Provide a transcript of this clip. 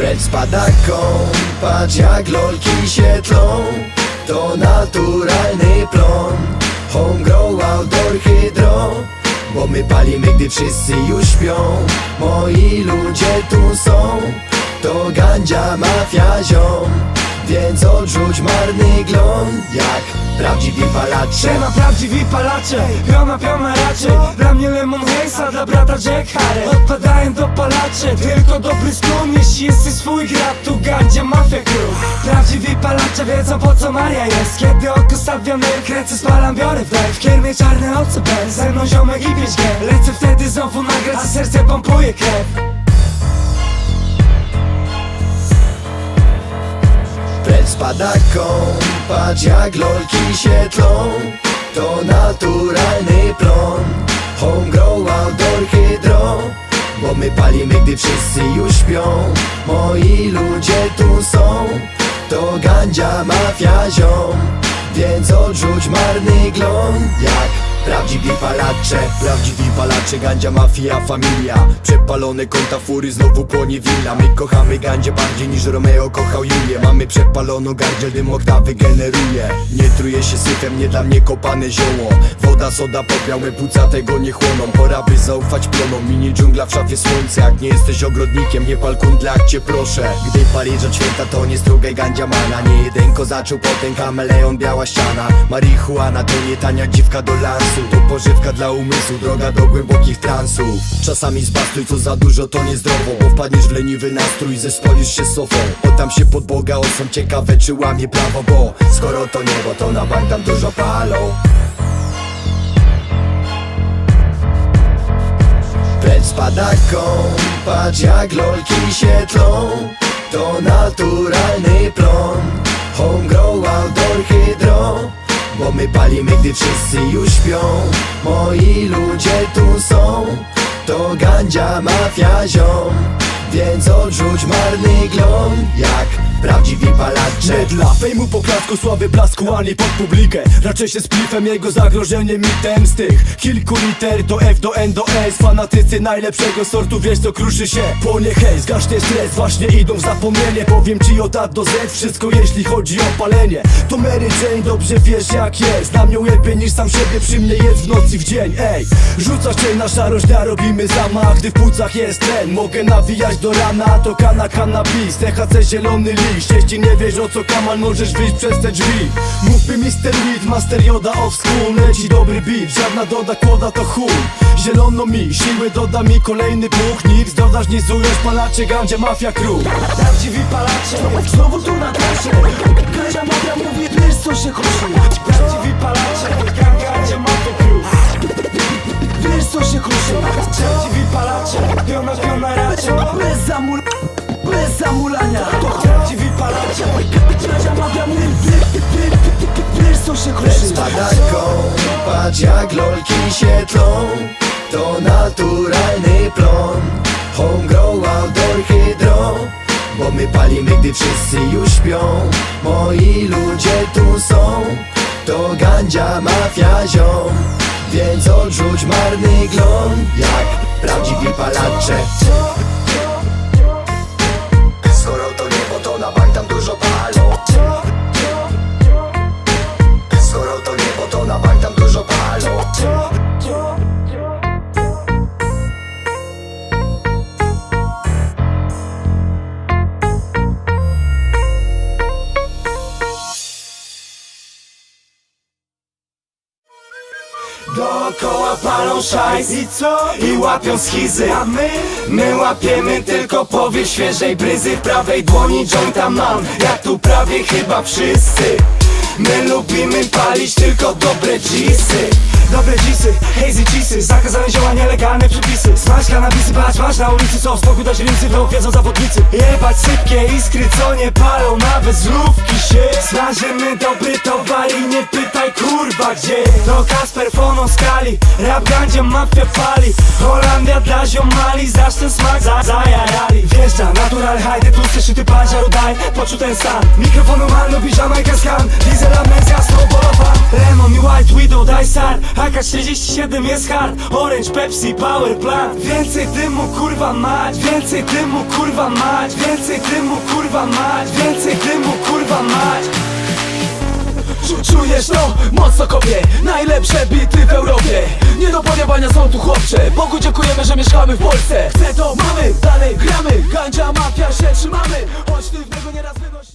Precz z padaką, patrz jak lolki się tlą To naturalny plon. Homegrow, outdoor, hydro. Bo my palimy, gdy wszyscy już śpią. Moi ludzie tu są. To gandzia, mafia, ziom. Więc odrzuć marny glon Jak prawdziwi palacze. Siema prawdziwi palacze, grona piona raczej Dla mnie Lemon Haze, dla brata Jack Harry Odpadają do palacze, tylko dobry skun Jeśli jesteś swój gra, tu gandzia mafia crew. Prawdziwi palacze wiedzą po co Maria jest. Kiedy oko stawiam kręcę, spalam, biorę w W kiermie czarne oce bez, ze mną ziomek i pięć G. Lecę wtedy znowu nagrać, a serce pompuje krew Padaką, patrz jak lolki się tlą. To naturalny plon. Homegrow, outdoor, hydro. Bo my palimy, gdy wszyscy już śpią. Moi ludzie tu są. To gandzia, mafia, ziom. Więc odrzuć marny glon Jak prawdziwi palacze Prawdziwi palacze, gandzia, mafia, familia. Przepalone konta fury, znowu płonie willa. My kochamy gandzie bardziej niż Romeo kochał Julię. Mamy przepaloną gardziel, dym oktawy generuje. Nie truje się syfem, nie dla mnie kopane zioło Woda, soda, popiał, my płuca tego nie chłoną. Pora by zaufać plonom, mini dżungla w szafie słońce Jak nie jesteś ogrodnikiem, nie pal kundla, jak cię proszę. Gdy palisz od święta, to nie strugaj gandzia mana. Nie jeden zaczął potem kameleon, biała ściana. Marihuana to nie tania dziwka do lansu To pożywka dla umysłu, droga do głębokich transów. Czasami zbastuj, co za dużo to niezdrowo Bo wpadniesz w leniwy nastrój, zespolisz się sofą. Oddam się pod Boga, osom ciekawe czy łamie prawo Bo skoro to niebo, to na bank tam dużo palą Padaką, patrz jak lolki się tlą To naturalny plon. Homegrow, outdoor, hydro. Bo my palimy, gdy wszyscy już śpią. Moi ludzie tu są. To gandzia, mafia, ziom. Więc odrzuć marny glon Jak prawdziwi palacze. Dla fejmu poklasku, sławy blasku, ani pod publikę. Raczej się z plifem, jego zagrożenie mitem Z tych kilku liter to F do N do S. Fanatycy najlepszego sortu, wiesz co kruszy się. Płonie hej, zgaśnie stres, właśnie idą w zapomnienie. Powiem ci od A do Z, wszystko jeśli chodzi o palenie. To Mary Jane, dobrze wiesz jak jest. Na mnie lepiej niż sam siebie, przy mnie jest w nocy w dzień. Ej, rzucasz cień na szarość, robimy zamach. Gdy w płucach jest tlen, mogę nawijać do rana. To kana, cannabis, THC, zielony liść Jeśli nie wiesz o co kamal, możesz wyjść przez te drzwi. Mówmy Mr. Weed, Master Yoda of School. Leci dobry beat, żadna doda kłoda to chuj. Zielono mi, siły doda mi kolejny buch Nic dodasz, nie zujesz, palacze, gandzia, mafia, crew Prawdziwi palacze, znowu tu na trasie. Gadzia mafia mówi, wiesz co się koszy Prawdziwi palacze, gangandzia mafia crew Wiesz co się koszy Prawdziwi palacze, piona piona raczej Bez zamul... co się koszy padaką, patrz jak lolki się tlą To naturalny plon. Homegrow, outdoor, hydro. Bo my palimy, gdy wszyscy już śpią. Moi ludzie tu są. To gandzia, mafia, ziom. Więc odrzuć marny glon. Jak prawdziwi palacze Dookoła palą szajs. I co? I łapią schizy. A my? My łapiemy tylko powiew świeżej bryzy. W prawej dłoni jointa mam. Jak tu prawie chyba wszyscy My lubimy palić tylko dobre dżisy Dobre dżisy, hazy dżisy Zakazane zioła, nielegalne przepisy. Smaż kanabisy, patrz, masz na ulicy Co w spokój dać ręcy, to wiedzą zawodnicy. Jebać sypkie iskry, co nie palą Nawet z lówki się. Smażymy dobry towar i nie pytaj kurwa gdzie. To Kasper Fono skali Rap gandzie mafia pali. Holandia dla ziomali Zaś ten smak za, zajarali. Wjeżdża natural high, tłusty szyty paziaru daj Poczuł ten stan. Mikrofonu man lubi Jamaica skan Diesel amnezja, snowballowa Lemon i white widow daj Hard, AK-47 jest hard. Orange, Pepsi, Power Plant. Więcej dymu kurwa mać. Więcej dymu kurwa mać. Więcej dymu kurwa mać. Więcej dymu kurwa mać. Czu- Czujesz to? Mocno kopie. Najlepsze bity w Europie. Nie do pojebania są tu chłopcze. Bogu dziękujemy, że mieszkamy w Polsce. Chcę to mamy, dalej gramy. Gandzia, mafia się trzymamy. Choć ty w niego nieraz wynosi